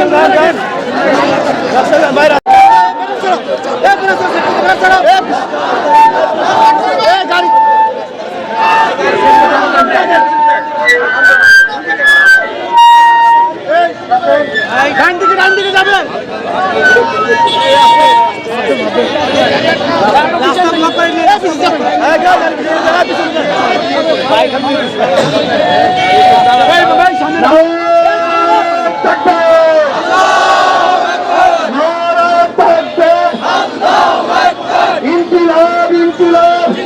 ডান ইনকিলাব ইনকিলাব।